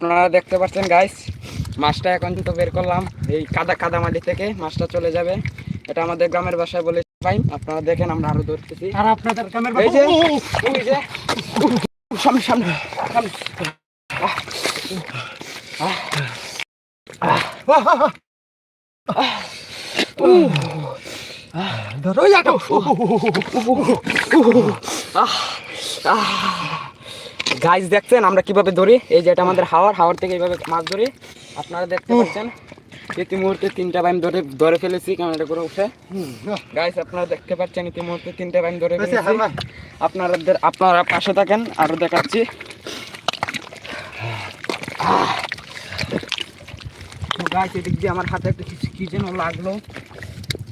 আপনারা দেখতে পাচ্ছেন গাইস মাছটা এখন তো বের করলাম। এই কাদা কাদা মাটি থেকে মাছটা চলে যাবে। এটা আমাদের গ্রামের বাসায় বলে ভাই আপনারা দেখেন আমরা আরও ধরতেছি। আর আপনাদের কামের এই যে এই যে উহ, সামনে সামনে। সামনে আহ, আহ, গাইস দেখছেন আমরা কীভাবে ধরি? এই যে এটা আমাদের হাওয়ার হাওয়ার থেকে এইভাবে মাছ ধরি। আপনারা দেখতে পাচ্ছেন ইতি মুহূর্তে তিনটা বাইম ধরে ধরে ফেলেছি ক্যামেরা করে উঠে। গাইস আপনারা দেখতে পাচ্ছেন ইতি মুহূর্তে তিনটা বাইম ধরে ফেলেছি। আপনাদের আপনারা পাশে থাকেন আরও দেখাচ্ছি। গাইস এদিক দিয়ে আমার হাতে একটু কিছু কি যেন লাগল।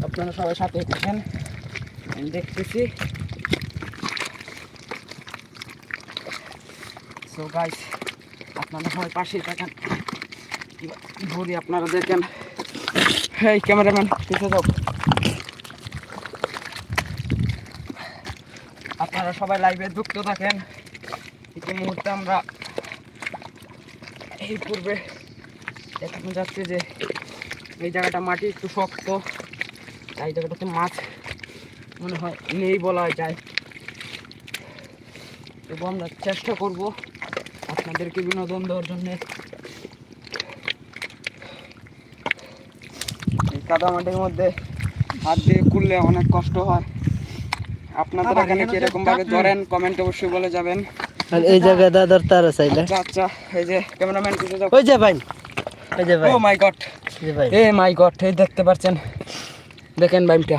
আপনারা সবাই সাথে থাকেন। দেখতেছি। সো গাইস আপনারা সবাই পাশেই থাকেন। ধরি আপনারা দেখেন। এই ক্যামেরাম্যান পিছিয়ে যাও আপনারা সবাই লাইভে যুক্ত থাকেন। এই মুহূর্তে আমরা এই পূর্বে দেখানো যাচ্ছে যে এই জায়গাটা মাটি একটু শক্ত। তাই জায়গাটাতে মাছ মনে হয় নেই বলা যায়। এবং আমরা চেষ্টা করব। আপনাদেরকে বিনোদন দেওয়ার জন্য। এই কাদা মাটির মধ্যে হাত দিয়ে খুললে অনেক কষ্ট হয়। আপনাদের এখানে যে কীরকম ভাবে ধরেন কমেন্ট অবশ্যই বলে যাবেন। আর এই জায়গাটা ধরতে আরও চাইলে আচ্ছা আচ্ছা এই যে ক্যামেরাম্যান কিছু ওই যে ভাই। ওই যে ভাই। ও মাই গড ভাই। এ মাই গড এই দেখতে পাচ্ছেন। দেখেন বাইমটা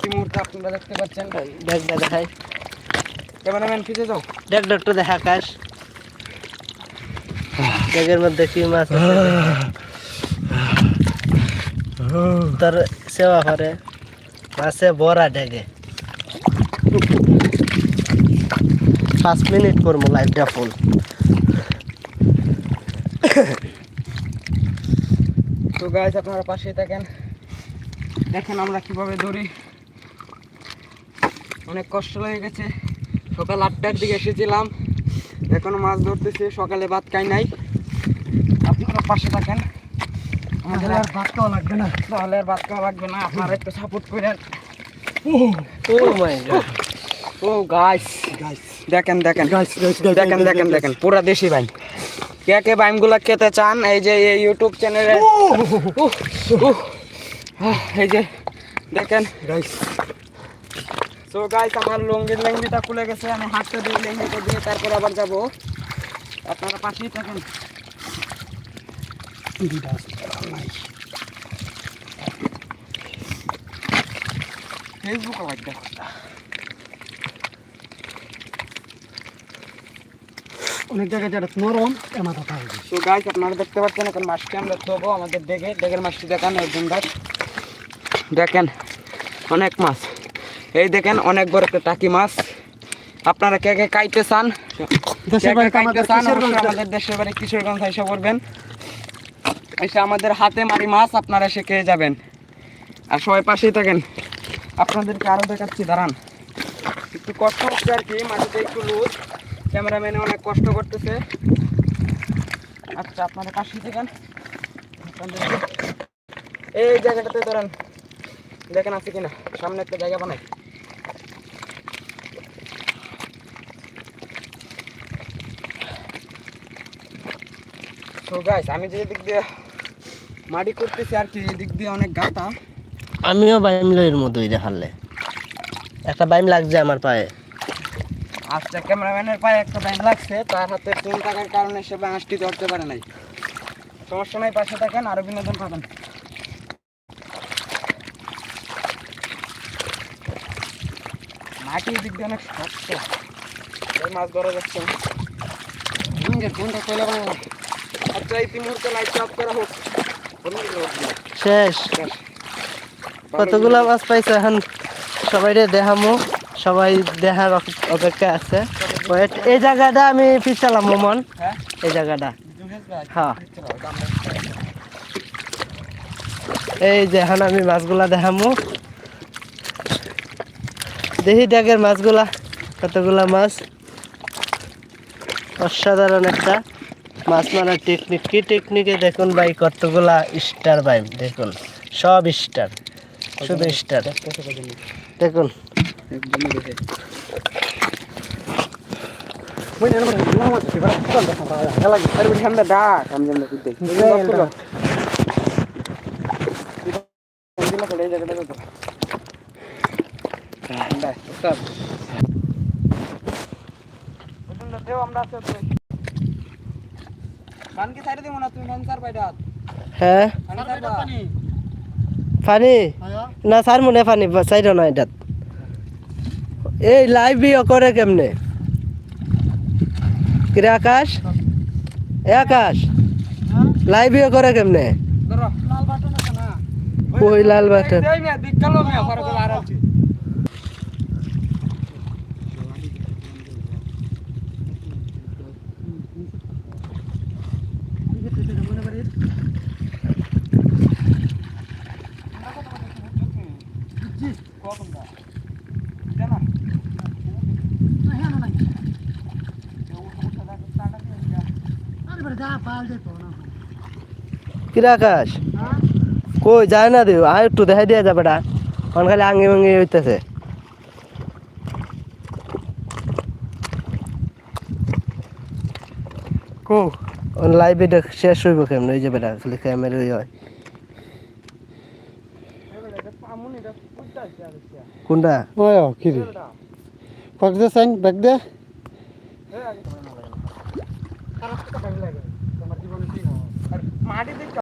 কি মুহূর্তে আপনারা দেখতে পাচ্ছেন? দেখ দেখ দেখাই। ক্যামেরাম্যান পিছিয়ে যাও। দেখ ডক্টর দেখা আকাশ। ব্যাগের মধ্যে কি মাছ তোর সেবা করে। মাছে বড়া ডেগে পাঁচ মিনিট করব লাইভটা ফুল তো গাইজ আপনারা পাশেই থাকেন। দেখেন আমরা কীভাবে ধরি অনেক কষ্ট হয়ে গেছে। সকাল আটটার দিকে এসেছিলাম। এখনও মাছ ধরতেছি। সকালে ভাত খাই নাই। পাশে থাকেন। আমাদের আর ভাত খাওয়া লাগবে না। তাহলে আর ভাত খাওয়া লাগবে না আপনারা একটু সাপোর্ট করেন। ও। মাই গড ও গাইস দেখেন দেখেন। গাইস গাইস গাইস দেখেন দেখেন দেখেন। পুরা দেশি কে কে বাইমগুলো খেতে চান? এই যে এই ইউটিউব চ্যানেলে এই যে দেখেন। গাইস সো গাইস আমার লঙ্গির লেঙ্গিটা খুলে গেছে আমি হাঁটতে দিই লেঙ্গিটা দিয়ে তারপর আবার যাব। আপনারা পাশেই থাকেন। ফেসবুক আবার দেখো অনেক জায়গায় যারা নরম এ মাথা থাকবে তো গাইস আপনারা দেখতে পাচ্ছেন এখন মাছটি আমরা ধোবো আমাদের দেখে ডেগের মাছটি দেখান একজন গাছ দেখেন অনেক মাছ। এই দেখেন অনেক বড় একটা টাকি মাছ। আপনারা কে কে কাইতে চান? আমাদের দেশের বাড়ি কিশোরগঞ্জ এসে পড়বেন? এসে আমাদের হাতে মারি মাছ আপনারা এসে খেয়ে যাবেন। আর সবাই পাশেই থাকেন। আপনাদেরকে আরও দেখাচ্ছি, দাঁড়ান। একটু কষ্ট হচ্ছে আর কি, মাটিতে একটু লুজ ক্যামেরাম্যানে অনেক কষ্ট করতেছে। আচ্ছা আপনারা পাশেই থাকেন। এই জায়গাটাতে ধরেন দেখেন আছে কিনা, সামনে একটা জায়গা বানাই। তো গাইস আমি যে দিক দিয়ে মাটি করতেছি আর কি এদিক দিয়ে অনেক গাতা। আমিও বাইম লইয়ের মতোই দেখালে একটা বাইম লাগছে আমার পায়ে। আজকে ক্যামেরাম্যানের পায়ে একটা ব্যাংক লাগছে তার হাতে ফোন থাকার কারণে সে ব্যাংকটি ধরতে পারে নাই। সমস্যা নাই পাশে থাকেন আরও বিনোদন পাবেন। মাটি দিক দিয়ে অনেক শক্ত। এই মাছ ধরা যাচ্ছে ফোনটা চলে আচ্ছা এই মুহূর্তে লাইট অফ করা হোক। শেষ। কতগুলা মাছ পাইছে এখন? সবাই দেখামো। সবাই দেখার অপেক্ষা আছে। এই জায়গাটা আমি পিছালাম মোমন। হ্যাঁ? এই জায়গাটা। হ্যাঁ। এই যে এখন আমি মাছগুলা দেখামো। দেখি ড্যাগের মাছগুলা। কতগুলা মাছ? অসাধারণ একটা। মাছ মারার টেকনিক কি টেকনিকে দেখুন ভাই, কতগুলা স্টার ভাই, দেখুন, সব স্টার শুধু স্টার দেখুন। আমার কি বড় কোন কথা বলা লাগে আরে বুঝি আমরা ডাক আমি যেন দেখি দেখি এই জায়গাটা কত হ্যাঁ। বাস সব ওটা দেও আমরা আছে কান কি সাইডে দেবো না তুমি ফ্যান সার হাত হ্যাঁ পানি না স্যার মনে পানি চাইড না এই লাইভ ভিডিও করে কেমনে? কিরে আকাশ? এ আকাশ লাইভ ভিডিও করে কেমনে? ধরো লাল বাটন ওই লাল বাটন দেই মিয়া দিক্কালো মিয়া ফরক আর আছে মনে করি কখন দা জানা না হ্যাঁ না আরে বড় দা পাল দে তো না কিরে আকাশ কই যায় না দিও আর একটু দেখাই দিয়ে যাবে না এখন খালি আঙ্গি ভাঙ্গি হইতেছে। কো? লাইভ শেষ হইব কেমনে? ওই যে বেটা খালি ক্যামেরা হয়। কোনটা? কি রে কক দে সাইন দে। মাটি দিক